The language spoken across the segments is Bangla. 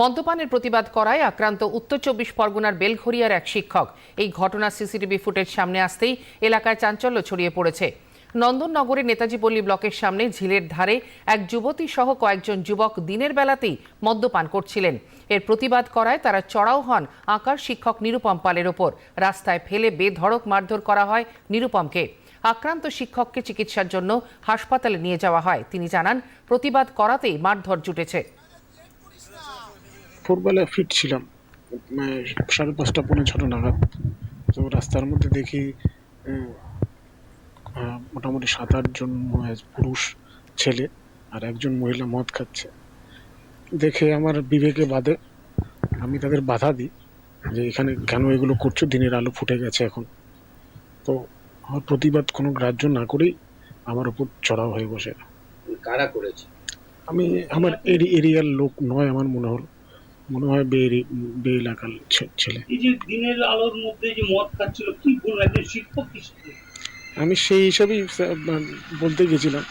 মদ্যপানের প্রতিবাদ করায় আক্রান্ত উত্তর চব্বিশ পরগনার বেলঘরিয়ার এক শিক্ষক। এই ঘটনা সিসিটিভি ফুটেজ সামনে আসতেই এলাকায় চাঞ্চল্য ছড়িয়ে পড়েছে। নন্দননগরের নেতাজি পল্লী ব্লকের সামনে ঝিলের ধারে এক যুবতী সহ কয়েকজন যুবক দিনের বেলাতেই মদ্যপান করছিলেন। এর প্রতিবাদ করায় তারা চড়াও হন আঁকার শিক্ষক নিরুপম পালের ওপর। রাস্তায় ফেলে বেধড়ক মারধর করা হয় নিরুপমকে। আক্রান্ত শিক্ষককে চিকিৎসার জন্য হাসপাতালে নিয়ে যাওয়া হয়। তিনি জানান, প্রতিবাদ করাতেই মারধর জুটেছে। ভোরবেলা ফিট ছিলাম। সাড়ে পাঁচটা পৌনে ছটা নাগাদ। তো রাস্তার মধ্যে দেখি মোটামুটি সাত আটজন পুরুষ ছেলে আর একজন মহিলা মদ খাচ্ছে। দেখে আমার বিবেকে বাদে আমি তাদের বাধা দিই যে এখানে কেন এগুলো করছ? দিনের আলো ফুটে গেছে এখন। তো আমার প্রতিবাদ কোনো গ্রাহ্য না করেই আমার উপর চড়াও হয়ে বসে। কারা করেছে? আমি আমার এরি- এরিয়ার লোক নয় আমার মনে হলো। মনে হয় বে এরি- বে এলাকার ছেলে। এই যে দিনের আলোর মধ্যে যে মদ খাচ্ছিল কি বলব একজন শিক্ষক কি আমি সেই হিসাবেই বলতে গেছিলাম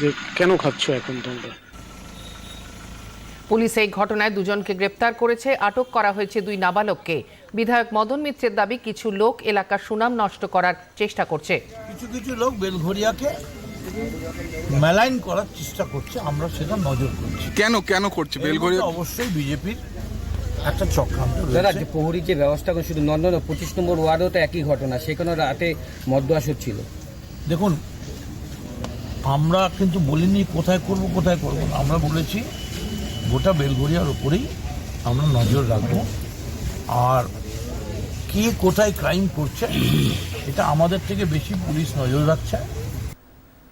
যে কেন খাচ্ছ এখন তোমরা? পুলিশ এই ঘটনায় দুজনকে গ্রেপ্তার করেছে আটক করা হয়েছে দুই নাবালককে। বিধায়ক মদন মিত্রের দাবি কিছু লোক এলাকার সুনাম নষ্ট করার চেষ্টা করছে। কিছু কিছু লোক বেলঘরিয়াকে মেলাইন করার চেষ্টা করছে আমরা সেটা নজর করছি। কেন কেন করছে? বেলঘরিয়া অবশ্যই বিজেপির একটা চক্রান্ত দাদা যে প্রহরী যে ব্যবস্থা করে শুধু নন্দন পঁচিশ নম্বর ওয়ার্ডেও তো একই ঘটনা সেখানে রাতে মদ্য আসর ছিল। দেখুন আমরা কিন্তু বলিনি কোথায় করব কোথায় করব না। আমরা বলেছি গোটা বেলঘরিয়ার উপরেই আমরা নজর রাখব। আর কে কোথায় ক্রাইম করছে এটা আমাদের থেকে বেশি পুলিশ নজর রাখছে।